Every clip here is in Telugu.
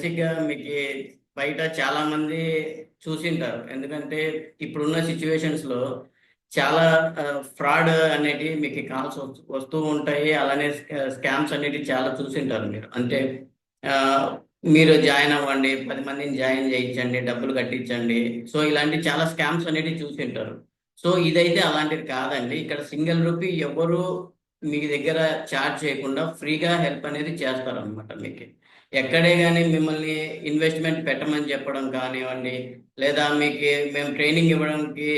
బేసిక్గా మీకు బయట చాలా మంది చూసింటారు. ఎందుకంటే ఇప్పుడున్న సిచ్యువేషన్స్లో చాలా ఫ్రాడ్ అనేటివి మీకు కాల్స్ వస్తూ ఉంటాయి. అలానే స్కామ్స్ అనేటివి చాలా చూసింటారు మీరు. అంటే మీరు జాయిన్ అవ్వండి పది మందిని జాయిన్ చేయించండి డబ్బులు కట్టించండి. సో ఇలాంటి చాలా స్కామ్స్ అనేటివి చూసింటారు. సో ఇదైతే అలాంటిది కాదండి. ఇక్కడ సింగిల్ రూపీ ఎవరు మీ దగ్గర చార్జ్ చేయకుండా ఫ్రీగా హెల్ప్ అనేది చేస్తారు అనమాట మీకు. ఎక్కడే కానీ మిమ్మల్ని ఇన్వెస్ట్మెంట్ పెట్టమని చెప్పడం కానివ్వండి లేదా మీకు మేము ట్రైనింగ్ ఇవ్వడానికి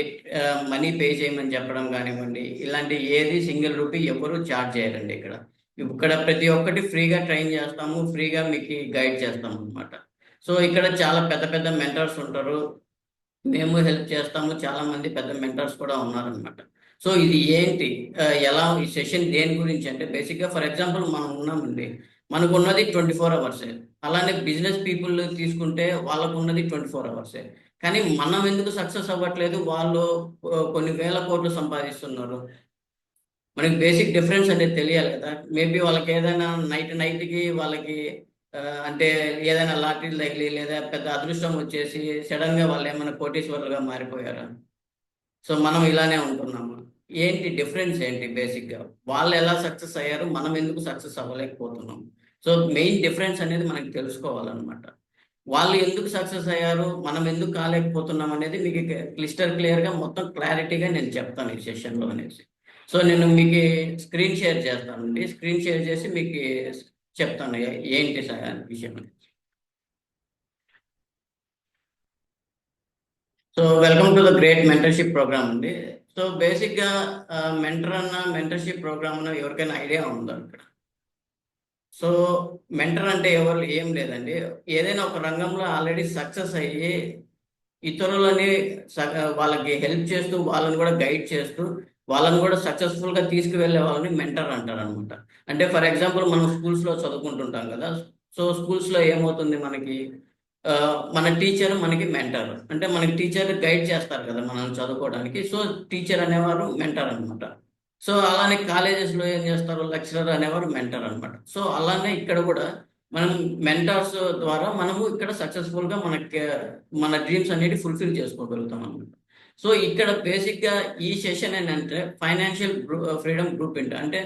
మనీ పే చేయమని చెప్పడం కానివ్వండి ఇలాంటి ఏది సింగిల్ రూపీ ఎవరు చార్జ్ చేయరండి ఇక్కడ. ఇక్కడ ప్రతి ఒక్కటి ఫ్రీగా ట్రైన్ చేస్తాము ఫ్రీగా మీకు గైడ్ చేస్తాము అనమాట సో ఇక్కడ చాలా పెద్ద పెద్ద మెంటర్స్ ఉంటారు. మేము హెల్ప్ చేస్తాము చాలా మంది పెద్ద మెంటర్స్ కూడా ఉన్నారనమాట సో ఇది ఏంటి? ఎలా ఈ సెషన్ దేని గురించి అంటే బేసిక్గా ఫర్ ఎగ్జాంపుల్ మనం ఉన్నామండి. మనకు ఉన్నది ట్వంటీ ఫోర్ అవర్సే అలానే బిజినెస్ పీపుల్ తీసుకుంటే వాళ్ళకు ఉన్నది ట్వంటీ ఫోర్ అవర్సే కానీ మనం ఎందుకు సక్సెస్ అవ్వట్లేదు? వాళ్ళు కొన్ని వేల కోట్లు సంపాదిస్తున్నారు. మనకి బేసిక్ డిఫరెన్స్ అనేది తెలియాలి కదా. మేబీ వాళ్ళకి ఏదైనా నైట్ నైట్కి వాళ్ళకి అంటే ఏదైనా లాటరీ తగిలి లేదా పెద్ద అదృష్టం వచ్చేసి సడన్గా వాళ్ళు ఏమైనా కోటీశ్వరులుగా మారిపోయారు? సో మనం ఇలానే ఉంటున్నాము. ఏంటి డిఫరెన్స్ ఏంటి బేసిక్గా? వాళ్ళు ఎలా సక్సెస్ అయ్యారు? మనం ఎందుకు సక్సెస్ అవ్వలేకపోతున్నాం? సో మెయిన్ డిఫరెన్స్ అనేది మనకి తెలుసుకోవాలన్నమాట. వాళ్ళు ఎందుకు సక్సెస్ అయ్యారు? మనం ఎందుకు కాలేకపోతున్నాం అనేది మీకు క్లిస్టర్ క్లియర్గా మొత్తం క్లారిటీగా నేను చెప్తాను ఈ సెషన్లో అనేసి. సో నేను మీకు స్క్రీన్ షేర్ చేస్తానండి. స్క్రీన్ షేర్ చేసి మీకు చెప్తాను ఏంటి సార్ విషయం అనేది. So welcome to the great mentorship program అండి. సో బేసిక్గా మెంటర్ అన్న మెంటర్షిప్ ప్రోగ్రామ్ అన్న ఎవరికైనా ఐడియా ఉందా ఇక్కడ? సో మెంటర్ అంటే ఎవరు ఏం లేదండి. ఏదైనా ఒక రంగంలో ఆల్రెడీ సక్సెస్ అయ్యి ఇతరులని వాళ్ళకి హెల్ప్ చేస్తూ వాళ్ళని కూడా గైడ్ చేస్తూ వాళ్ళని కూడా సక్సెస్ఫుల్గా తీసుకువెళ్ళే వాళ్ళని మెంటర్ అంటారు అనమాట అంటే ఫర్ ఎగ్జాంపుల్ మనం స్కూల్స్లో చదువుకుంటుంటాం కదా. సో స్కూల్స్లో ఏమవుతుంది మనకి? మన టీచర్ మనకి మెంటర్. అంటే మనకి టీచర్ గైడ్ చేస్తారు కదా మనం చదువుకోవడానికి. సో టీచర్ అనేవారు మెంటర్ అన్నమాట సో అలానే కాలేజెస్లో ఏం చేస్తారు లెక్చరర్ అనేవారు మెంటర్ అనమాట సో అలానే ఇక్కడ కూడా మనం మెంటర్స్ ద్వారా మనము ఇక్కడ సక్సెస్ఫుల్గా మనకి మన డ్రీమ్స్ అనేవి ఫుల్ఫిల్ చేసుకోగలుగుతాం అనమాట సో ఇక్కడ బేసిక్గా ఈ సెషన్ ఏంటంటే ఫైనాన్షియల్ ఫ్రీడమ్ బ్లూ ప్రింట్ అంటే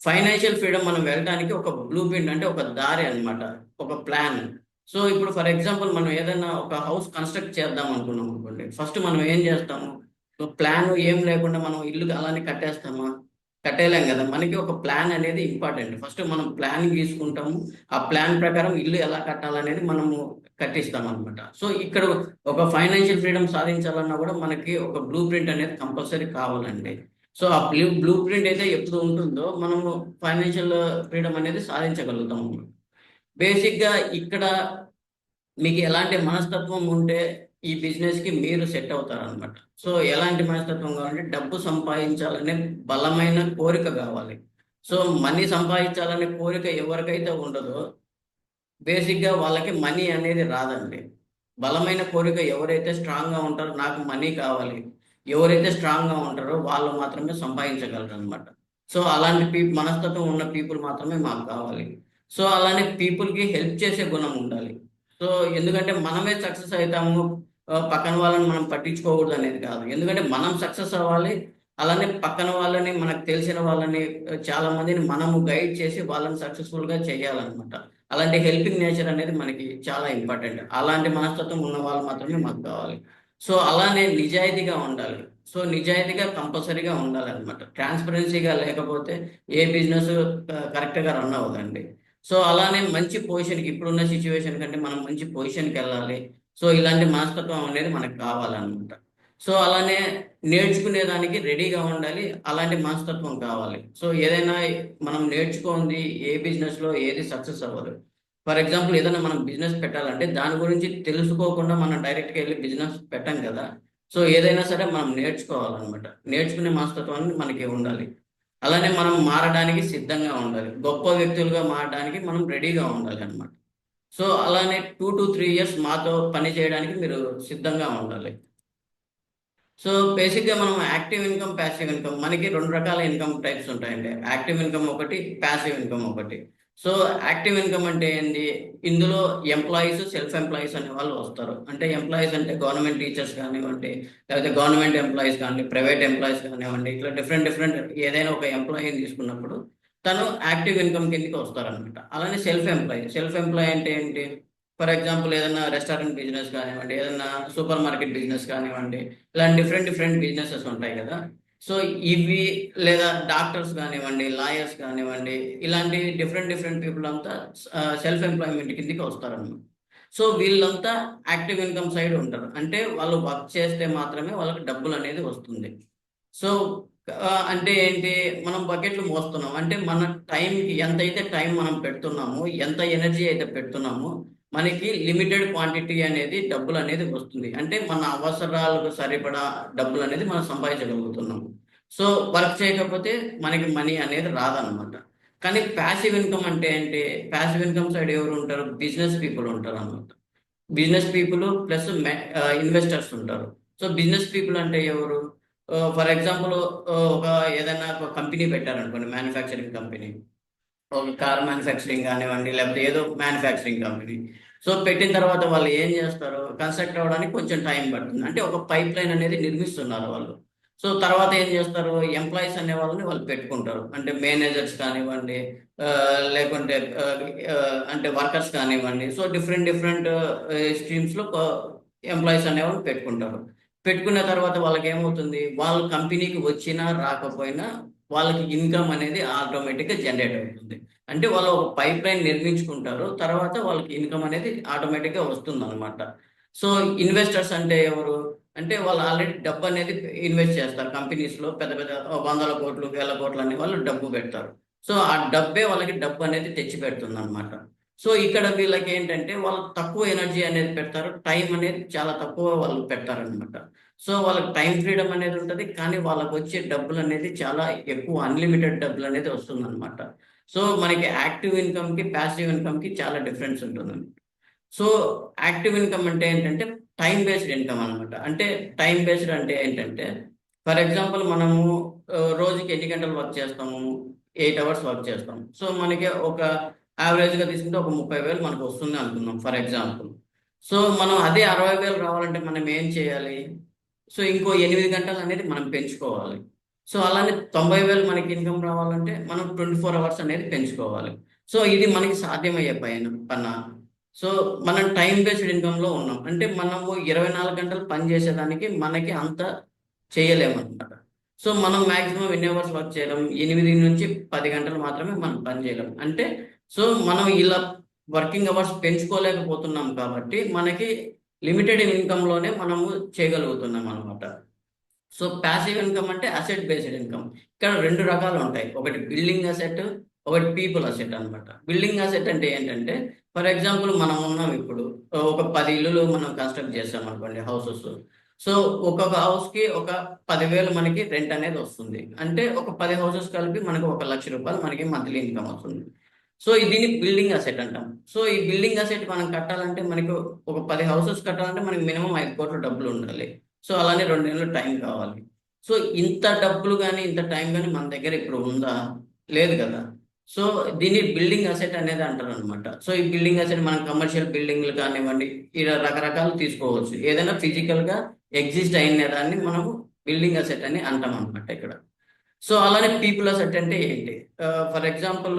ఫైనాన్షియల్ ఫ్రీడమ్ మనం వెళ్ళడానికి ఒక బ్లూ ప్రింట్ అంటే ఒక దారి అనమాట ఒక ప్లాన్. సో ఇప్పుడు ఫర్ ఎగ్జాంపుల్ మనం ఏదైనా ఒక హౌస్ కన్స్ట్రక్ట్ చేద్దాం అనుకున్నాం అనుకోండి. ఫస్ట్ మనం ఏం చేస్తాము? ప్లాన్ ఏం లేకుండా మనం ఇల్లు అలానే కట్టేస్తామా? కట్టేయలేం కదా. మనకి ఒక ప్లాన్ అనేది ఇంపార్టెంట్ ఫస్ట్ మనం ప్లాన్ తీసుకుంటాము. ఆ ప్లాన్ ప్రకారం ఇల్లు ఎలా కట్టాలనేది మనము కట్టిస్తాం అనమాట సో ఇక్కడ ఒక ఫైనాన్షియల్ ఫ్రీడమ్ సాధించాలన్నా కూడా మనకి ఒక బ్లూ ప్రింట్ అనేది కంపల్సరీ కావాలండి. సో ఆ బ్లూ బ్లూ ప్రింట్ అయితే ఎప్పుడు ఉంటుందో మనము ఫైనాన్షియల్ ఫ్రీడమ్ అనేది సాధించగలుగుతాం బేసిక్గా ఇక్కడ మీకు ఎలాంటి మనస్తత్వం ఉంటే ఈ బిజినెస్కి మీరు సెట్ అవుతారు అనమాట సో ఎలాంటి మనస్తత్వం కావాలంటే డబ్బు సంపాదించాలనే బలమైన కోరిక కావాలి. సో మనీ సంపాదించాలనే కోరిక ఎవరికైతే ఉండదో బేసిక్గా వాళ్ళకి మనీ అనేది రాదండి. బలమైన కోరిక ఎవరైతే స్ట్రాంగ్గా ఉంటారో నాకు మనీ కావాలి. ఎవరైతే స్ట్రాంగ్గా ఉంటారో వాళ్ళు మాత్రమే సంపాదించగలరు అనమాట సో అలాంటి పీ మనస్తత్వం ఉన్న పీపుల్ మాత్రమే మాకు కావాలి. సో అలానే పీపుల్కి హెల్ప్ చేసే గుణం ఉండాలి. సో ఎందుకంటే మనమే సక్సెస్ అవుతాము. పక్కన వాళ్ళని మనం పట్టించుకోకూడదు అనేది కాదు. ఎందుకంటే మనం సక్సెస్ అవ్వాలి అలానే పక్కన వాళ్ళని మనకు తెలిసిన వాళ్ళని చాలా మందిని మనము గైడ్ చేసి వాళ్ళని సక్సెస్ఫుల్గా చేయాలన్నమాట. అలాంటి హెల్పింగ్ నేచర్ అనేది మనకి చాలా ఇంపార్టెంట్. అలాంటి మనస్తత్వం ఉన్న వాళ్ళు మాత్రమే మాకు కావాలి. సో అలానే నిజాయితీగా ఉండాలి. సో నిజాయితీగా కంపల్సరీగా ఉండాలన్నమాట. ట్రాన్స్పరెన్సీగా లేకపోతే ఏ బిజినెస్ కరెక్ట్గా రన్ అవ్వదండి. సో అలానే మంచి పొజిషన్కి ఇప్పుడున్న సిచ్యువేషన్ కంటే మనం మంచి పొజిషన్కి వెళ్ళాలి. సో ఇలాంటి మనస్తత్వం అనేది మనకు కావాలన్నమాట. సో అలానే నేర్చుకునేదానికి రెడీగా ఉండాలి అలాంటి మనస్తత్వం కావాలి. సో ఏదైనా మనం నేర్చుకుంది ఏ బిజినెస్లో ఏది సక్సెస్ అవ్వదు. ఫర్ ఎగ్జాంపుల్ ఏదైనా మనం బిజినెస్ పెట్టాలంటే దాని గురించి తెలుసుకోకుండా మనం డైరెక్ట్గా వెళ్ళి బిజినెస్ పెట్టాం కదా. సో ఏదైనా సరే మనం నేర్చుకోవాలన్నమాట. నేర్చుకునే మనస్తత్వాన్ని మనకి ఉండాలి. అలానే మనం మారడానికి సిద్ధంగా ఉండాలి. గొప్ప వ్యక్తులుగా మారడానికి మనం రెడీగా ఉండాలి అనమాట సో అలానే టూ టు త్రీ ఇయర్స్ మాతో పని చేయడానికి మీరు సిద్ధంగా ఉండాలి. సో బేసిక్గా మనం యాక్టివ్ ఇన్కమ్ ప్యాసివ్ ఇన్కమ్ మనకి రెండు రకాల ఇన్కమ్ టైప్స్ ఉంటాయండి. యాక్టివ్ ఇన్కమ్ ఒకటి ప్యాసివ్ ఇన్కమ్ ఒకటి. సో యాక్టివ్ ఇన్కమ్ అంటే ఏంటి ఇందులో ఎంప్లాయీస్ సెల్ఫ్ ఎంప్లాయీస్ అనే వాళ్ళు వస్తారు. అంటే ఎంప్లాయీస్ అంటే గవర్నమెంట్ టీచర్స్ కానివ్వండి లేకపోతే గవర్నమెంట్ ఎంప్లాయీస్ కానివ్వండి ప్రైవేట్ ఎంప్లాయీస్ కానివ్వండి ఇట్లా డిఫరెంట్ డిఫరెంట్ ఏదైనా ఒక ఎంప్లాయీని తీసుకున్నప్పుడు తను యాక్టివ్ ఇన్కమ్ కిందకి వస్తారనమాట అలానే సెల్ఫ్ ఎంప్లాయీ సెల్ఫ్ ఎంప్లాయ్ అంటే ఏంటి? ఫర్ ఎగ్జాంపుల్ ఏదైనా రెస్టారెంట్ బిజినెస్ కానివ్వండి ఏదైనా సూపర్ మార్కెట్ బిజినెస్ కానివ్వండి ఇలాంటి డిఫరెంట్ డిఫరెంట్ బిజినెసెస్ ఉంటాయి కదా. సో ఇవి లేదా డాక్టర్స్ కానివ్వండి లాయర్స్ కానివ్వండి ఇలాంటి డిఫరెంట్ డిఫరెంట్ పీపుల్ అంతా సెల్ఫ్ ఎంప్లాయ్మెంట్ కిందకి వస్తారనమాట సో వీళ్ళంతా యాక్టివ్ ఇన్కమ్ సైడ్ ఉంటారు. అంటే వాళ్ళు వర్క్ చేస్తే మాత్రమే వాళ్ళకి డబ్బులు అనేది వస్తుంది. సో అంటే ఏంటి? మనం బకెట్లు మోస్తున్నాం. అంటే మన టైంకి ఎంత అయితే టైం మనం పెడుతున్నామో ఎంత ఎనర్జీ అయితే పెడుతున్నామో మనకి లిమిటెడ్ క్వాంటిటీ అనేది డబ్బులు అనేది వస్తుంది. అంటే మన అవసరాలకు సరిపడా డబ్బులు అనేది మనం సంపాదించగలుగుతున్నాము సో వర్క్ చేయకపోతే మనకి మనీ అనేది రాదనమాట కానీ ప్యాసివ్ ఇన్కమ్ అంటే ఏంటి? ప్యాసివ్ ఇన్కమ్ సైడ్ ఎవరు ఉంటారు బిజినెస్ పీపుల్ ఉంటారు అనమాట బిజినెస్ పీపుల్ ప్లస్ ఇన్వెస్టర్స్ ఉంటారు. సో బిజినెస్ పీపుల్ అంటే ఎవరు? ఫర్ ఎగ్జాంపుల్ ఒక ఏదైనా ఒక కంపెనీ పెట్టారనుకోండి మ్యానుఫ్యాక్చరింగ్ కంపెనీ. ఒక కార్ మ్యానుఫ్యాక్చరింగ్ కానివ్వండి లేకపోతే ఏదో మ్యానుఫ్యాక్చరింగ్ కంపెనీ. సో పెట్టిన తర్వాత వాళ్ళు ఏం చేస్తారు కన్స్ట్రక్ట్ అవ్వడానికి కొంచెం టైం పడుతుంది. అంటే ఒక పైప్ లైన్ అనేది నిర్మిస్తున్నారు వాళ్ళు. సో తర్వాత ఏం చేస్తారు? ఎంప్లాయీస్ అనే వాళ్ళని వాళ్ళు పెట్టుకుంటారు. అంటే మేనేజర్స్ కానివ్వండి లేకుంటే అంటే వర్కర్స్ కానివ్వండి. సో డిఫరెంట్ డిఫరెంట్ స్ట్రీమ్స్లో ఎంప్లాయీస్ అనేవాళ్ళు పెట్టుకుంటారు. పెట్టుకున్న తర్వాత వాళ్ళకి ఏమవుతుంది వాళ్ళ కంపెనీకి వచ్చినా రాకపోయినా వాళ్ళకి ఇన్కమ్ అనేది ఆటోమేటిక్గా జనరేట్ అవుతుంది. అంటే వాళ్ళు ఒక పైప్ లైన్ నిర్మించుకుంటారు తర్వాత వాళ్ళకి ఇన్కమ్ అనేది ఆటోమేటిక్గా వస్తుంది అనమాట సో ఇన్వెస్టర్స్ అంటే ఎవరు? అంటే వాళ్ళు ఆల్రెడీ డబ్బు అనేది ఇన్వెస్ట్ చేస్తారు. కంపెనీస్లో పెద్ద పెద్ద వందల కోట్లు వేల కోట్లు అనే వాళ్ళు డబ్బు పెడతారు. సో ఆ డబ్బే వాళ్ళకి డబ్బు అనేది తెచ్చి పెడుతుంది అనమాట సో ఇక్కడ వీళ్ళకి ఏంటంటే వాళ్ళు తక్కువ ఎనర్జీ అనేది పెడతారు. టైం అనేది చాలా తక్కువ వాళ్ళు పెడతారనమాట సో వాళ్ళకి టైం ఫ్రీడమ్ అనేది ఉంటుంది కానీ వాళ్ళకి వచ్చే డబ్బులు అనేది చాలా ఎక్కువ అన్లిమిటెడ్ డబ్బులు అనేది వస్తుంది అనమాట సో మనకి యాక్టివ్ ఇన్కమ్కి ప్యాసివ్ ఇన్కమ్కి చాలా డిఫరెన్స్ ఉంటుంది సో యాక్టివ్ ఇన్కమ్ అంటే ఏంటంటే టైం బేస్డ్ ఇన్కమ్ అనమాట అంటే టైం బేస్డ్ అంటే ఏంటంటే ఫర్ ఎగ్జాంపుల్ మనము రోజుకి ఎన్ని గంటలు వర్క్ చేస్తాము? ఎయిట్ అవర్స్ వర్క్ చేస్తాం. సో మనకి ఒక యావరేజ్గా తీసుకుంటే ఒక ముప్పై వేలు మనకు వస్తుంది అనుకుందాం ఫర్ ఎగ్జాంపుల్. సో మనం అదే అరవై వేలు రావాలంటే మనం ఏం చేయాలి? సో ఇంకో ఎనిమిది గంటలు అనేది మనం పెంచుకోవాలి. సో అలానే తొంభై వేలు మనకి ఇన్కమ్ రావాలంటే మనం ట్వంటీ ఫోర్ అవర్స్ అనేది పెంచుకోవాలి. సో ఇది మనకి సాధ్యమయ్యే పైన పన్న సో మనం టైం బేస్డ్ ఇన్కంలో ఉన్నాం. అంటే మనము ఇరవై నాలుగు గంటలు పని చేసేదానికి మనకి అంత చేయలేమన్నమాట. సో మనం మాక్సిమం ఎన్ని అవర్స్ వర్క్ చేయలేం? ఎనిమిది నుంచి పది గంటలు మాత్రమే మనం పని చేయలేం. అంటే సో మనం ఇలా వర్కింగ్ అవర్స్ పెంచుకోలేకపోతున్నాం కాబట్టి మనకి లిమిటెడ్ ఇన్కమ్లోనే మనము చేయగలుగుతున్నాం అనమాట సో ప్యాసివ్ ఇన్కమ్ అంటే అసెట్ బేస్డ్ ఇన్కమ్. ఇక్కడ రెండు రకాలు ఉంటాయి. ఒకటి బిల్డింగ్ అసెట్ ఒకటి పీపుల్ అసెట్ అనమాట బిల్డింగ్ అసెట్ అంటే ఏంటంటే ఫర్ ఎగ్జాంపుల్ మనం ఉన్నాం ఇప్పుడు ఒక పది ఇల్లులు మనం కన్స్ట్రక్ట్ చేస్తాం అనుకోండి హౌసెస్. సో ఒక్కొక్క హౌస్కి ఒక పదివేలు మనకి రెంట్ అనేది వస్తుంది. అంటే ఒక పది హౌసెస్ కలిపి మనకి ఒక లక్ష రూపాయలు మనకి మంత్లీ ఇన్కమ్ వస్తుంది. సో దీన్ని బిల్డింగ్ అసెట్ అంటాం. సో ఈ బిల్డింగ్ అసెట్ మనం కట్టాలంటే మనకి ఒక పది హౌసెస్ కట్టాలంటే మనకి మినిమం ఐదు కోట్ల డబ్బులు ఉండాలి. సో అలానే రెండు నెలలు టైం కావాలి. సో ఇంత డబ్బులు కానీ ఇంత టైం కానీ మన దగ్గర ఇప్పుడు ఉందా? లేదు కదా. సో దీన్ని బిల్డింగ్ అసెట్ అనేది అంటారు అనమాట సో ఈ బిల్డింగ్ అసెట్ మనం కమర్షియల్ బిల్డింగ్లు కానివ్వండి ఇలా రకరకాలు తీసుకోవచ్చు. ఏదైనా ఫిజికల్గా ఎగ్జిస్ట్ అయిన దాన్ని మనము బిల్డింగ్ అసెట్ అని అంటాం అనమాట ఇక్కడ. సో అలానే పీపుల్ అసెట్ అంటే ఏంటి? ఫర్ ఎగ్జాంపుల్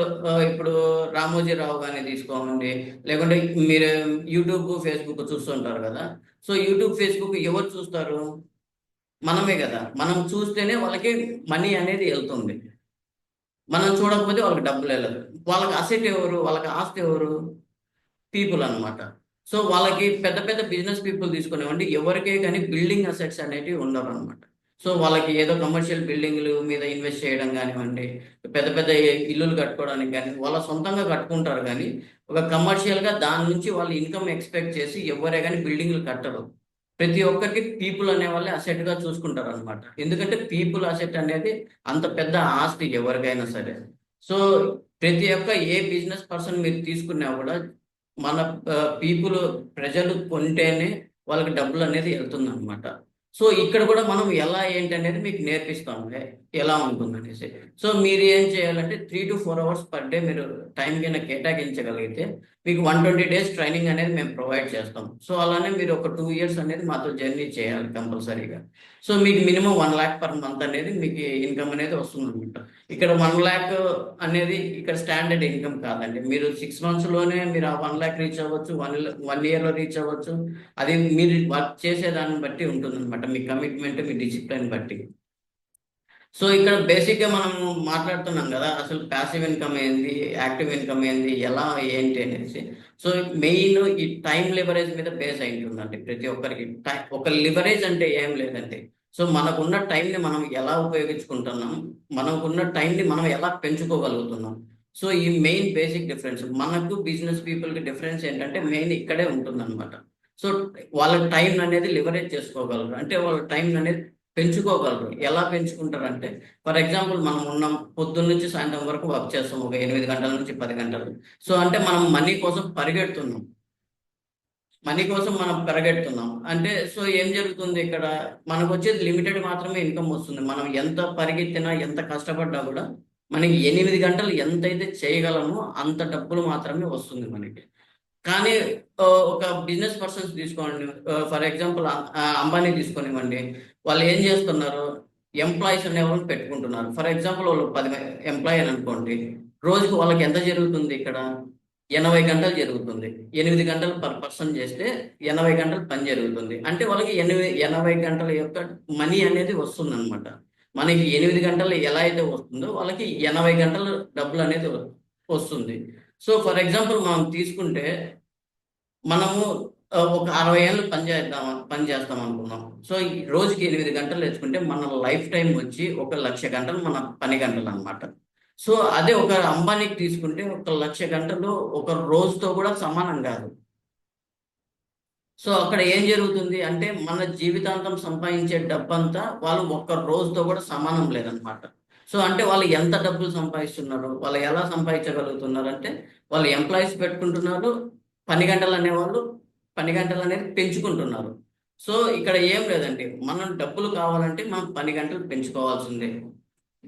ఇప్పుడు రామోజీరావు కానీ తీసుకోమండి లేకుంటే మీరు యూట్యూబ్ ఫేస్బుక్ చూస్తుంటారు కదా. సో యూట్యూబ్ ఫేస్బుక్ ఎవరు చూస్తారు? మనమే కదా. మనం చూస్తేనే వాళ్ళకి మనీ అనేది వెళ్తుంది. మనం చూడకపోతే వాళ్ళకి డబ్బులు వెళ్ళదు. వాళ్ళకి అసెట్ ఎవరు? వాళ్ళకి ఆస్తి ఎవరు? పీపుల్ అనమాట సో వాళ్ళకి పెద్ద పెద్ద బిజినెస్ పీపుల్ తీసుకునేవండి ఎవరికే కానీ బిల్డింగ్ అసెట్స్ అనేటివి ఉండవు అనమాట సో వాళ్ళకి ఏదో కమర్షియల్ బిల్డింగ్లు మీద ఇన్వెస్ట్ చేయడం కానివ్వండి పెద్ద పెద్ద ఇల్లులు కట్టుకోవడానికి కానీ వాళ్ళ సొంతంగా కట్టుకుంటారు కానీ ఒక కమర్షియల్గా దాని నుంచి వాళ్ళు ఇన్కమ్ ఎక్స్పెక్ట్ చేసి ఎవరే కానీ బిల్డింగ్లు కట్టరు. ప్రతి ఒక్కరికి పీపుల్ అనే వాళ్ళే అసెట్గా చూసుకుంటారు అనమాట ఎందుకంటే పీపుల్ అసెట్ అనేది అంత పెద్ద ఆస్తి ఎవరికైనా సరే. సో ప్రతి ఒక్క ఏ బిజినెస్ పర్సన్ మీరు తీసుకున్నా కూడా మన పీపుల్ ప్రజలు కొంటేనే వాళ్ళకి డబ్బులు అనేది వెళ్తుంది అనమాట సో ఇక్కడ కూడా మనం ఎలా ఏంటి అనేది మీకు నేర్పిస్తాం ఎలా ఉంటుంది అనేసి సో మీరు ఏం చేయాలంటే three to four hours per day మీరు టైం కింద కేటాయించగలిగితే మీకు వన్ ట్వంటీ డేస్ ట్రైనింగ్ అనేది మేము ప్రొవైడ్ చేస్తాం. సో అలానే మీరు ఒక టూ ఇయర్స్ అనేది మాతో జర్నీ చేయాలి కంపల్సరీగా. సో మీకు minimum one lakh per month అనేది మీకు ఇన్కమ్ అనేది వస్తుంది అనమాట ఇక్కడ వన్ ల్యాక్ అనేది ఇక్కడ స్టాండర్డ్ ఇన్కమ్ కాదండి. మీరు సిక్స్ మంత్స్లోనే మీరు ఆ వన్ ల్యాక్ రీచ్ అవ్వచ్చు వన్ వన్ ఇయర్లో రీచ్ అవ్వచ్చు. అది మీరు వర్క్ చేసే దాన్ని బట్టి ఉంటుంది అనమాట మీ కమిట్మెంట్ మీ డిసిప్లిన్ బట్టి. సో ఇక్కడ బేసిక్గా మనం మాట్లాడుతున్నాం కదా అసలు ప్యాసివ్ ఇన్కమ్ ఏంది యాక్టివ్ ఇన్కమ్ ఏంది ఎలా ఏంటి అనేసి. సో మెయిన్ ఈ టైం లివరేజ్ మీద బేస్ అయి ఉంటుందండి. ప్రతి ఒక్కరికి టై- ఒక లివరేజ్ అంటే ఏం లేదండి. సో మనకున్న టైంని మనం ఎలా ఉపయోగించుకుంటున్నాం మనకున్న టైంని మనం ఎలా పెంచుకోగలుగుతున్నాం. సో ఈ మెయిన్ బేసిక్ డిఫరెన్స్ మనకు బిజినెస్ పీపుల్కి డిఫరెన్స్ ఏంటంటే మెయిన్ ఇక్కడే ఉంటుంది సో వాళ్ళ టైం అనేది లివరేజ్ చేసుకోగలరు. అంటే వాళ్ళ టైం అనేది పెంచుకోగలరు. ఎలా పెంచుకుంటారంటే ఫర్ ఎగ్జాంపుల్ మనం ఉన్నాం పొద్దున్న నుంచి సాయంత్రం వరకు వర్క్ చేస్తాం ఒక ఎనిమిది గంటల నుంచి పది గంటలు. సో అంటే మనం మనీ కోసం పరిగెడుతున్నాం. మనీ కోసం మనం పరిగెడుతున్నాం. అంటే సో ఏం జరుగుతుంది ఇక్కడ? మనకు వచ్చేది లిమిటెడ్ మాత్రమే ఇన్కమ్ వస్తుంది. మనం ఎంత పరిగెత్తినా ఎంత కష్టపడ్డా కూడా మనకి ఎనిమిది గంటలు ఎంతైతే చేయగలమో అంత డబ్బులు మాత్రమే వస్తుంది మనకి. కానీ ఒక బిజినెస్ పర్సన్స్ తీసుకోండి. ఫర్ ఎగ్జాంపుల్ అంబానీ తీసుకొనివ్వండి. వాళ్ళు ఏం చేస్తున్నారు? ఎంప్లాయీస్ అనే వాళ్ళని పెట్టుకుంటున్నారు. ఫర్ ఎగ్జాంపుల్ వాళ్ళు పది ఎంప్లాయీ అని అనుకోండి. రోజుకి వాళ్ళకి ఎంత జరుగుతుంది ఇక్కడ? ఎనభై గంటలు జరుగుతుంది. ఎనిమిది గంటలు పర్ పర్సన్ చేస్తే ఎనభై గంటలు పని జరుగుతుంది. అంటే వాళ్ళకి ఎనిమిది ఎనభై గంటల యొక్క మనీ అనేది వస్తుంది అనమాట మనకి ఎనిమిది గంటలు ఎలా అయితే వస్తుందో వాళ్ళకి ఎనభై గంటల డబ్బులు అనేది వస్తుంది. సో ఫర్ ఎగ్జాంపుల్ మనం తీసుకుంటే మనము ఒక అరవై ఏళ్ళు పని చేద్దాం పని చేస్తాం అనుకున్నాం. సో ఈ రోజుకి ఎనిమిది గంటలు తెచ్చుకుంటే మన లైఫ్ టైం వచ్చి ఒక లక్ష గంటలు మన పని గంటలు అనమాట సో అదే ఒక అంబానీకి తీసుకుంటే ఒక లక్ష గంటలు ఒక రోజుతో కూడా సమానం కాదు. సో అక్కడ ఏం జరుగుతుంది అంటే మన జీవితాంతం సంపాదించే డబ్బంతా వాళ్ళు ఒక్క రోజుతో కూడా సమానం లేదనమాట సో అంటే వాళ్ళు ఎంత డబ్బులు సంపాదిస్తున్నారు వాళ్ళు ఎలా సంపాదించగలుగుతున్నారు అంటే వాళ్ళు ఎంప్లాయీస్ పెట్టుకుంటున్నారు పని గంటలు అనేవాళ్ళు పని గంటలు అనేది పెంచుకుంటున్నారు. సో ఇక్కడ ఏం లేదండి. మనం డబ్బులు కావాలంటే మనం పని గంటలు పెంచుకోవాల్సిందే.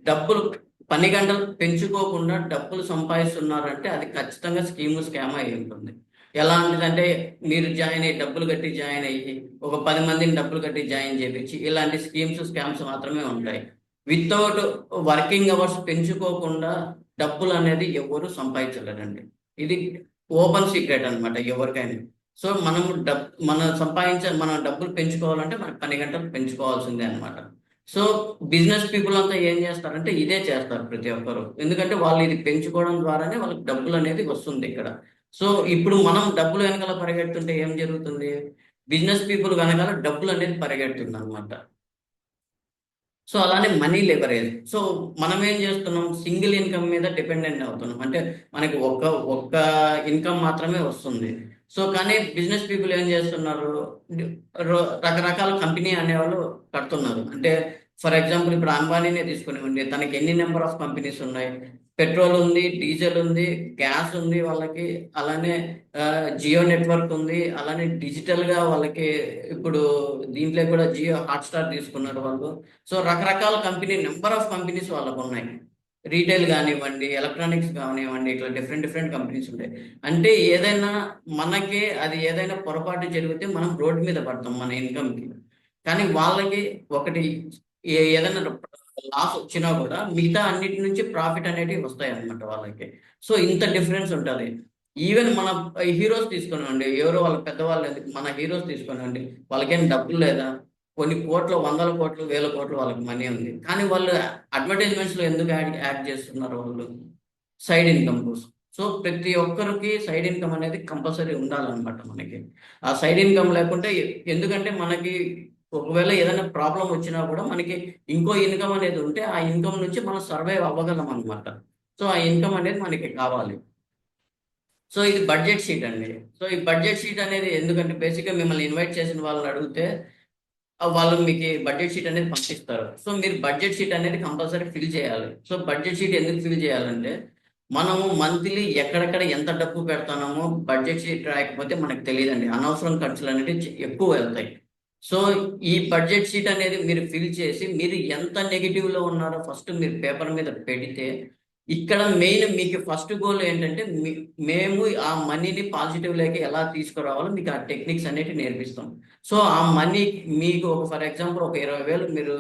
డబ్బులు పని గంటలు పెంచుకోకుండా డబ్బులు సంపాదిస్తున్నారంటే అది ఖచ్చితంగా స్కీమ్ స్కామ్ అయి ఉంటుంది. ఎలాంటిదంటే మీరు జాయిన్ అయ్యి డబ్బులు కట్టి జాయిన్ అయ్యి ఒక పది మందిని డబ్బులు కట్టి జాయిన్ చేయించి ఇలాంటి స్కీమ్స్ స్కామ్స్ మాత్రమే ఉంటాయి. వితౌట్ వర్కింగ్ అవర్స్ పెంచుకోకుండా డబ్బులు అనేది ఎవరు సంపాదించలేరండి. ఇది ఓపెన్ సీక్రెట్ అనమాట ఎవరికైనా. సో మనం డబ్ మన సంపాదించ మన డబ్బులు పెంచుకోవాలంటే మనకి పని గంటలు పెంచుకోవాల్సిందే అన్నమాట. సో బిజినెస్ పీపుల్ అంతా ఏం చేస్తారంటే ఇదే చేస్తారు ప్రతి ఒక్కరు. ఎందుకంటే వాళ్ళు ఇది పెంచుకోవడం ద్వారానే వాళ్ళకి డబ్బులు అనేది వస్తుంది ఇక్కడ. సో ఇప్పుడు మనం డబ్బులు వెనకాల పరిగెడుతుంటే ఏం జరుగుతుంది? బిజినెస్ పీపుల్ వెనకాల డబ్బులు అనేది పరిగెడుతుంది అనమాట సో అలానే మనీ లెవరేజ్ సో మనం ఏం చేస్తున్నాం? సింగిల్ ఇన్కమ్ మీద డిపెండెంట్ అవుతున్నాం. అంటే మనకి ఒక్క ఒక్క ఇన్కమ్ మాత్రమే వస్తుంది. సో కానీ బిజినెస్ పీపుల్ ఏం చేస్తున్నారు? రో- రకరకాల కంపెనీ అనేవాళ్ళు కడుతున్నారు. అంటే ఫర్ ఎగ్జాంపుల్ ఇప్పుడు అంబానీనే తీసుకునివ్వండి. తనకి ఎన్ని నెంబర్ ఆఫ్ కంపెనీస్ ఉన్నాయి? పెట్రోల్ ఉంది డీజిల్ ఉంది గ్యాస్ ఉంది వాళ్ళకి అలానే జియో నెట్వర్క్ ఉంది అలానే డిజిటల్గా వాళ్ళకి ఇప్పుడు దీంట్లో కూడా జియో హాట్స్టార్ తీసుకున్నారు వాళ్ళు. సో రకరకాల కంపెనీ నెంబర్ ఆఫ్ కంపెనీస్ వాళ్ళకు ఉన్నాయి. రీటైల్ కానివ్వండి ఎలక్ట్రానిక్స్ కానివ్వండి ఇట్లా డిఫరెంట్ డిఫరెంట్ కంపెనీస్ ఉంటాయి. అంటే ఏదైనా మనకి అది ఏదైనా పొరపాటు జరిగితే మనం రోడ్డు మీద పడతాం మన ఇన్కమ్కి. కానీ వాళ్ళకి ఒకటి ఏ- ఏదైనా లాస్ వచ్చినా కూడా మిగతా అన్నిటి నుంచి ప్రాఫిట్ అనేటివి వస్తాయి అనమాట వాళ్ళకి. సో ఇంత డిఫరెన్స్ ఉంటుంది. ఈవెన్ మన హీరోస్ తీసుకునండి ఎవరో వాళ్ళ పెద్దవాళ్ళు ఎందుకు మన హీరోస్ తీసుకునండి వాళ్ళకేం డబ్బులు లేదా? కొన్ని కోట్లు వందల కోట్లు వేల కోట్లు వాళ్ళకి మనీ ఉంది. కానీ వాళ్ళు అడ్వర్టైజ్మెంట్స్లో ఎందుకు యాడ్ యాడ్ చేస్తున్నారు వాళ్ళు? సైడ్ ఇన్కమ్ కోసం. సో ప్రతి ఒక్కరికి సైడ్ ఇన్కమ్ అనేది కంపల్సరీ ఉండాలన్నమాట మనకి. ఆ సైడ్ ఇన్కమ్ లేకుంటే ఎందుకంటే మనకి ఒకవేళ ఏదైనా ప్రాబ్లం వచ్చినా కూడా మనకి ఇంకో ఇన్కమ్ అనేది ఉంటే ఆ ఇన్కమ్ నుంచి మనం సర్వైవ్ అవ్వగలం అనమాట సో ఆ ఇన్కమ్ అనేది మనకి కావాలి. సో ఇది బడ్జెట్ షీట్ అండి. సో ఈ బడ్జెట్ షీట్ అనేది ఎందుకంటే బేసిక్గా మిమ్మల్ని ఇన్వైట్ చేసిన వాళ్ళని అడిగితే వాళ్ళు మీకు బడ్జెట్ షీట్ అనేది పంపిస్తారు. సో మీరు బడ్జెట్ షీట్ అనేది కంపల్సరీ ఫిల్ చేయాలి. సో బడ్జెట్ షీట్ ఎందుకు ఫిల్ చేయాలంటే మనము మంత్లీ ఎక్కడెక్కడ ఎంత డబ్బు పెడతామో బడ్జెట్ షీట్ రాయకపోతే మనకు తెలియదండి. అనవసరం ఖర్చులు అనేవి ఎక్కువ వెళ్తాయి. సో ఈ బడ్జెట్ షీట్ అనేది మీరు ఫిల్ చేసి మీరు ఎంత నెగిటివ్లో ఉన్నారో ఫస్ట్ మీరు పేపర్ మీద పెడితే ఇక్కడ మెయిన్ మీకు ఫస్ట్ గోల్ ఏంటంటే మీ- మేము ఆ మనీని పాజిటివ్ లేక ఎలా తీసుకురావాలో మీకు ఆ టెక్నిక్స్ అనేవి నేర్పిస్తాం. సో ఆ మనీ మీకు ఒక ఫర్ ఎగ్జాంపుల్ ఒక ఇరవై వేలు మీరు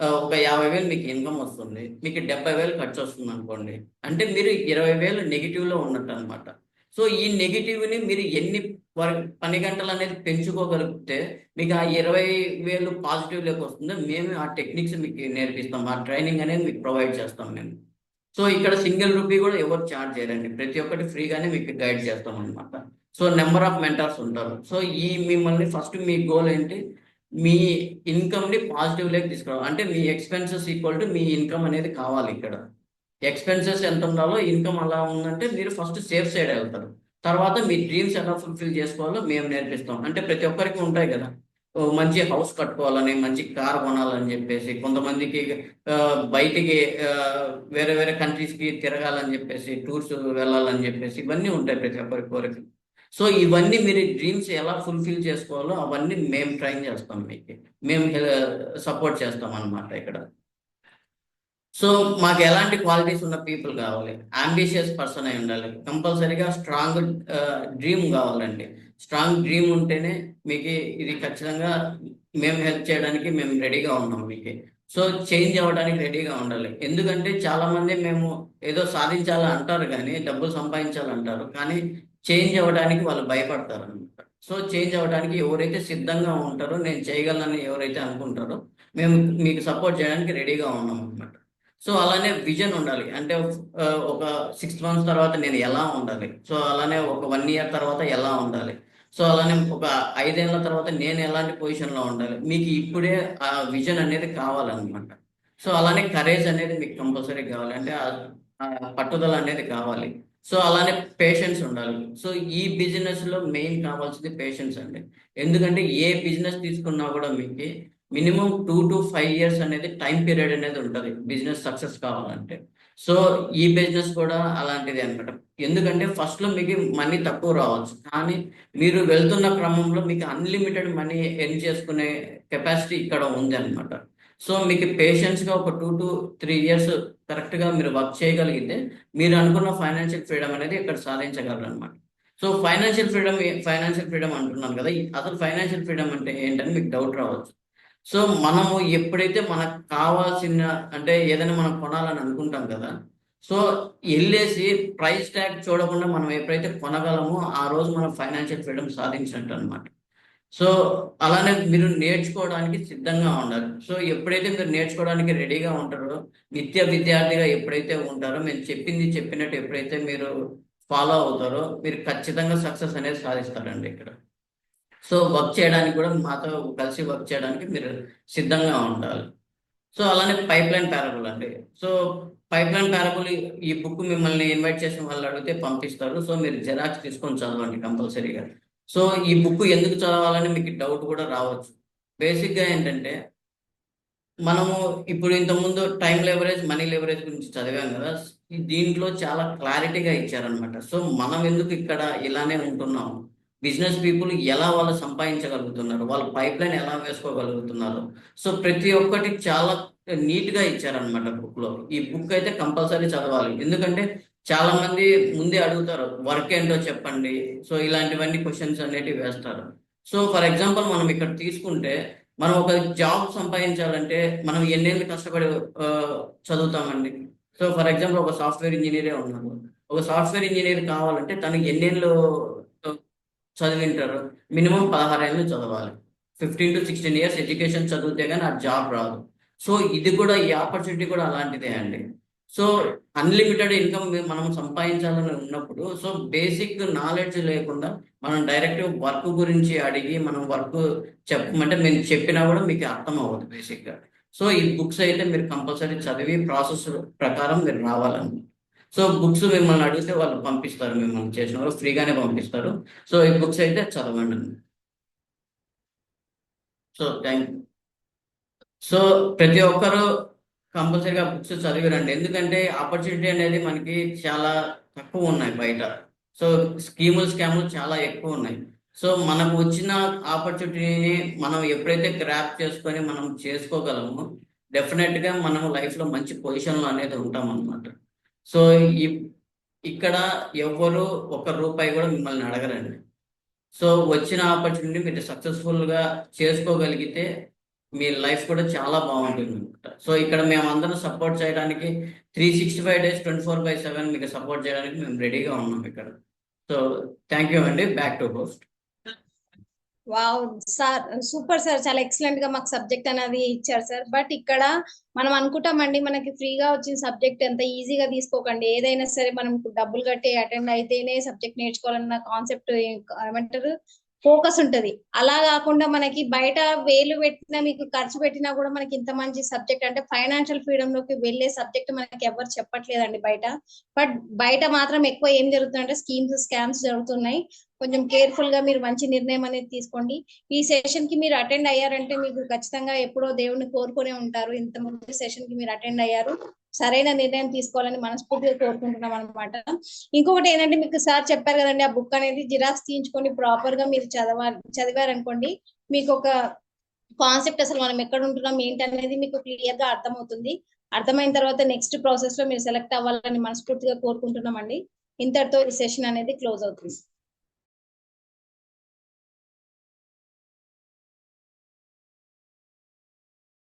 ఒక యాభై వేలు మీకు ఇన్కమ్ వస్తుంది మీకు డెబ్బై వేలు ఖర్చు వస్తుంది అనుకోండి. అంటే మీరు ఇరవై వేలు నెగిటివ్లో ఉన్నట్టు అనమాట సో ఈ నెగిటివ్ని మీరు ఎన్ని వారి పని గంటలు అనేది పెంచుకోగలిగితే మీకు ఆ ఇరవై వేలు పాజిటివ్లోకి వస్తుంది. మేము ఆ టెక్నిక్స్ మీకు నేర్పిస్తాం. ఆ ట్రైనింగ్ అనేది మీకు ప్రొవైడ్ చేస్తాం మేము. సో ఇక్కడ సింగిల్ రూపీ కూడా ఎవరు ఛార్జ్ చేయరండి. ప్రతి ఒక్కటి ఫ్రీగానే మీకు గైడ్ చేస్తాం అనమాట సో నెంబర్ ఆఫ్ మెంటర్స్ ఉంటారు. సో ఈ మిమ్మల్ని ఫస్ట్ మీ గోల్ ఏంటి? మీ ఇన్కమ్ని పాజిటివ్ లెక్ తీసుకురావాలి. అంటే మీ ఎక్స్పెన్సెస్ ఈక్వల్ టు మీ ఇన్కమ్ అనేది కావాలి ఇక్కడ. ఎక్స్పెన్సెస్ ఎంత ఉండాలో ఇన్కమ్ అలా ఉందంటే మీరు ఫస్ట్ సేఫ్ సైడ్ వెళ్తారు. తర్వాత మీ డ్రీమ్స్ ఎలా ఫుల్ఫిల్ చేసుకోవాలో మేము నేర్పిస్తాం. అంటే ప్రతి ఒక్కరికి ఉంటాయి కదా. మంచి హౌస్ కట్టుకోవాలని మంచి కార్ కొనాలని చెప్పేసి కొంతమందికి బయటికి వేరే వేరే కంట్రీస్కి తిరగాలని చెప్పేసి టూర్స్ వెళ్ళాలని చెప్పేసి ఇవన్నీ ఉంటాయి ప్రతి ఒక్కరి కోరిక సో ఇవన్నీ మీరు డ్రీమ్స్ ఎలా ఫుల్ఫిల్ చేసుకోవాలో అవన్నీ మేము ట్రైన్ చేస్తాం మీకు. మేము సపోర్ట్ చేస్తాం అన్నమాట ఇక్కడ. సో మాకు ఎలాంటి క్వాలిటీస్ ఉన్న పీపుల్ కావాలి? అంబిషియస్ పర్సన్ అయి ఉండాలి. కంపల్సరీగా స్ట్రాంగ్ డ్రీమ్ uh, కావాలండి. స్ట్రాంగ్ డ్రీమ్ ఉంటేనే మీకు ఇది ఖచ్చితంగా మేము హెల్ప్ చేయడానికి మేము రెడీగా ఉన్నాం మీకు. సో చేంజ్ అవ్వడానికి రెడీగా ఉండాలి. ఎందుకంటే చాలా మంది మేము ఏదో సాధించాలి అంటారు కానీ డబ్బులు సంపాదించాలంటారు కానీ చేంజ్ అవ్వడానికి వాళ్ళు భయపడతారు అనమాట సో చేంజ్ అవ్వడానికి ఎవరైతే సిద్ధంగా ఉంటారో నేను చేయగలనని ఎవరైతే అనుకుంటారో మేము మీకు సపోర్ట్ చేయడానికి రెడీగా ఉన్నాం అనమాట సో అలానే విజన్ ఉండాలి. అంటే ఒక సిక్స్ మంత్స్ తర్వాత నేను ఎలా ఉండాలి? సో అలానే ఒక వన్ ఇయర్ తర్వాత ఎలా ఉండాలి? సో అలానే ఒక ఐదేళ్ళ తర్వాత నేను ఎలాంటి పొజిషన్లో ఉండాలి? మీకు ఇప్పుడే ఆ విజన్ అనేది కావాలన్నమాట. సో అలానే కరేజ్ అనేది మీకు కంపల్సరీ కావాలి. అంటే పట్టుదల అనేది కావాలి. సో అలానే పేషెన్స్ ఉండాలి. సో ఈ బిజినెస్లో మెయిన్ కావాల్సింది పేషెన్స్ అండి. ఎందుకంటే ఏ బిజినెస్ తీసుకున్నా కూడా మీకు minimum two to five years అనేది టైం పీరియడ్ అనేది ఉంటుంది బిజినెస్ సక్సెస్ కావాలంటే. సో ఈ బిజినెస్ కూడా అలాంటిది అనమాట ఎందుకంటే ఫస్ట్లో మీకు మనీ తక్కువ రావచ్చు. కానీ మీరు వెళ్తున్న క్రమంలో మీకు అన్లిమిటెడ్ మనీ ఎర్న్ చేసుకునే కెపాసిటీ ఇక్కడ ఉంది అనమాట సో మీకు పేషెన్స్గా ఒక టూ టు త్రీ ఇయర్స్ కరెక్ట్గా మీరు వర్క్ చేయగలిగితే మీరు అనుకున్న ఫైనాన్షియల్ ఫ్రీడమ్ అనేది ఇక్కడ సాధించగలరు అనమాట so financial freedom financial freedom అంటున్నాను కదా. అసలు ఫైనాన్షియల్ ఫ్రీడమ్ అంటే ఏంటని మీకు డౌట్ రావచ్చు. సో మనము ఎప్పుడైతే మనకు కావాల్సిన అంటే ఏదైనా మనం కొనాలని అనుకుంటాం కదా సో వెళ్ళేసి ప్రైస్ ట్యాగ్ చూడకుండా మనం ఎప్పుడైతే కొనగలమో ఆ రోజు మనం ఫైనాన్షియల్ ఫ్రీడమ్ సాధించినట్టు అనమాట సో అలానే మీరు నేర్చుకోవడానికి సిద్ధంగా ఉండాలి. సో ఎప్పుడైతే మీరు నేర్చుకోవడానికి రెడీగా ఉంటారో నిత్య విద్యార్థిగా ఎప్పుడైతే ఉంటారో మేము చెప్పింది చెప్పినట్టు ఎప్పుడైతే మీరు ఫాలో అవుతారో మీరు ఖచ్చితంగా సక్సెస్ అనేది సాధిస్తారండి ఇక్కడ. సో వర్క్ చేయడానికి కూడా మాతో కలిసి వర్క్ చేయడానికి మీరు సిద్ధంగా ఉండాలి. సో అలానే పైప్ లైన్ ప్యారబుల్ అండి. సో పైప్ లైన్ ప్యారబుల్ ఈ బుక్ మిమ్మల్ని ఇన్వైట్ చేసిన వాళ్ళు అడిగితే పంపిస్తారు. సో మీరు జెరాక్స్ తీసుకొని చదవండి కంపల్సరీగా. సో ఈ బుక్ ఎందుకు చదవాలని మీకు డౌట్ కూడా రావచ్చు. బేసిక్గా ఏంటంటే మనము ఇప్పుడు ఇంతకుముందు టైం లెవరేజ్ మనీ లెవరేజ్ గురించి చదివాం కదా. దీంట్లో చాలా క్లారిటీగా ఇచ్చారనమాట సో మనం ఎందుకు ఇక్కడ ఇలానే ఉంటున్నాము? బిజినెస్ పీపుల్ ఎలా వాళ్ళు సంపాదించగలుగుతున్నారు? వాళ్ళ పైప్ లైన్ ఎలా వేసుకోగలుగుతున్నారు? సో ప్రతి ఒక్కటి చాలా నీట్గా ఇచ్చారనమాట బుక్లో ఈ బుక్ అయితే కంపల్సరీ చదవాలి. ఎందుకంటే చాలా మంది ముందే అడుగుతారు వర్క్ ఏంటో చెప్పండి? సో ఇలాంటివన్నీ క్వశ్చన్స్ అనేటివి వేస్తారు. సో ఫర్ ఎగ్జాంపుల్ మనం ఇక్కడ తీసుకుంటే మనం ఒక జాబ్ సంపాదించాలంటే మనం ఎన్నేళ్ళు కష్టపడి చదువుతామండి. సో ఫర్ ఎగ్జాంపుల్ ఒక సాఫ్ట్వేర్ ఇంజనీరే ఉన్నారు ఒక సాఫ్ట్వేర్ ఇంజనీర్ కావాలంటే తను ఎన్నేళ్ళు చదివింటారు. మినిమం పదహారు ఏళ్ళు చదవాలి. Fifteen to sixteen years education చదివితే కానీ ఆ జాబ్ రాదు. సో ఇది కూడా ఈ ఆపర్చునిటీ కూడా అలాంటిదే అండి. సో అన్లిమిటెడ్ ఇన్కమ్ మనం సంపాదించాలని ఉన్నప్పుడు సో బేసిక్ నాలెడ్జ్ లేకుండా మనం డైరెక్ట్ వర్క్ గురించి అడిగి మనం వర్క్ చెప్పమంటే మేము చెప్పినా కూడా మీకు అర్థం అవ్వదు బేసిక్గా. సో ఈ బుక్స్ అయితే మీరు కంపల్సరీ చదివి ప్రాసెస్ ప్రకారం మీరు రావాలండి. సో బుక్స్ మిమ్మల్ని అడిగితే వాళ్ళు పంపిస్తారు మిమ్మల్ని చేసిన వాళ్ళు ఫ్రీగానే పంపిస్తారు. సో ఈ బుక్స్ అయితే చదవండి. సో థ్యాంక్ సో ప్రతి ఒక్కరు కంపల్సరీగా బుక్స్ చదివిరండి. ఎందుకంటే ఆపర్చునిటీ అనేది మనకి చాలా తక్కువ ఉన్నాయి బయట. సో స్కీములు స్కాములు చాలా ఎక్కువ ఉన్నాయి. సో మనకు వచ్చిన ఆపర్చునిటీని మనం ఎప్పుడైతే గ్రాప్ చేసుకొని మనం చేసుకోగలమో డెఫినెట్గా మనం లైఫ్లో మంచి పొజిషన్లో అనేది ఉంటాం అనమాట సో ఇక్కడ ఎవరు ఒక రూపాయి కూడా మిమ్మల్ని అడగరండి. సో వచ్చిన ఆపర్చునిటీ మీరు సక్సెస్ఫుల్గా చేసుకోగలిగితే మీ లైఫ్ కూడా చాలా బాగుంటుంది అనమాట సో ఇక్కడ మేము అందరం సపోర్ట్ చేయడానికి three sixty five days twenty four by seven మీకు సపోర్ట్ చేయడానికి మేము రెడీగా ఉన్నాం ఇక్కడ. సో థ్యాంక్ యూ అండి. Back to host. Wow sir super sir. చాలా ఎక్సలెంట్గా మాకు సబ్జెక్ట్ అనేది ఇచ్చారు సార్. బట్ ఇక్కడ మనం అనుకుంటామండి మనకి ఫ్రీగా వచ్చిన సబ్జెక్ట్ ఎంత ఈజీగా తీసుకోకండి. ఏదైనా సరే మనం డబ్బులు కట్టి అటెండ్ అయితేనే సబ్జెక్ట్ నేర్చుకోవాలన్న కాన్సెప్ట్ ఏమంటారు? ఫోకస్ ఉంటది. అలా కాకుండా మనకి బయట వేలు పెట్టినా మీకు ఖర్చు పెట్టినా కూడా మనకి ఇంత మంచి సబ్జెక్ట్ అంటే ఫైనాన్షియల్ ఫ్రీడమ్లోకి వెళ్ళే సబ్జెక్ట్ మనకి ఎవరు చెప్పట్లేదండి బయట. బట్ బయట మాత్రం ఎక్కువ ఏం జరుగుతుందంటే స్కీమ్స్ స్కామ్స్ జరుగుతున్నాయి. కొంచెం కేర్ఫుల్గా మీరు మంచి నిర్ణయం అనేది తీసుకోండి. ఈ సెషన్కి మీరు అటెండ్ అయ్యారంటే మీకు ఖచ్చితంగా ఎప్పుడో దేవుని కోరుకునే ఉంటారు. ఇంత ముందు సెషన్కి మీరు అటెండ్ అయ్యారు. సరైన నిర్ణయం తీసుకోవాలని మనస్ఫూర్తిగా కోరుకుంటున్నాం అనమాట ఇంకొకటి ఏంటంటే మీకు సార్ చెప్పారు కదండి ఆ బుక్ అనేది జిరాక్స్ తీయించుకొని ప్రాపర్గా మీరు చదవాలి చదివారనుకోండి మీకు ఒక కాన్సెప్ట్ అసలు మనం ఎక్కడ ఉంటున్నాం ఏంటి అనేది మీకు క్లియర్గా అర్థమవుతుంది. అర్థమైన తర్వాత నెక్స్ట్ ప్రాసెస్లో మీరు సెలెక్ట్ అవ్వాలని మనస్ఫూర్తిగా కోరుకుంటున్నామండి. ఇంతటితో ఈ సెషన్ అనేది క్లోజ్ అవుతుంది.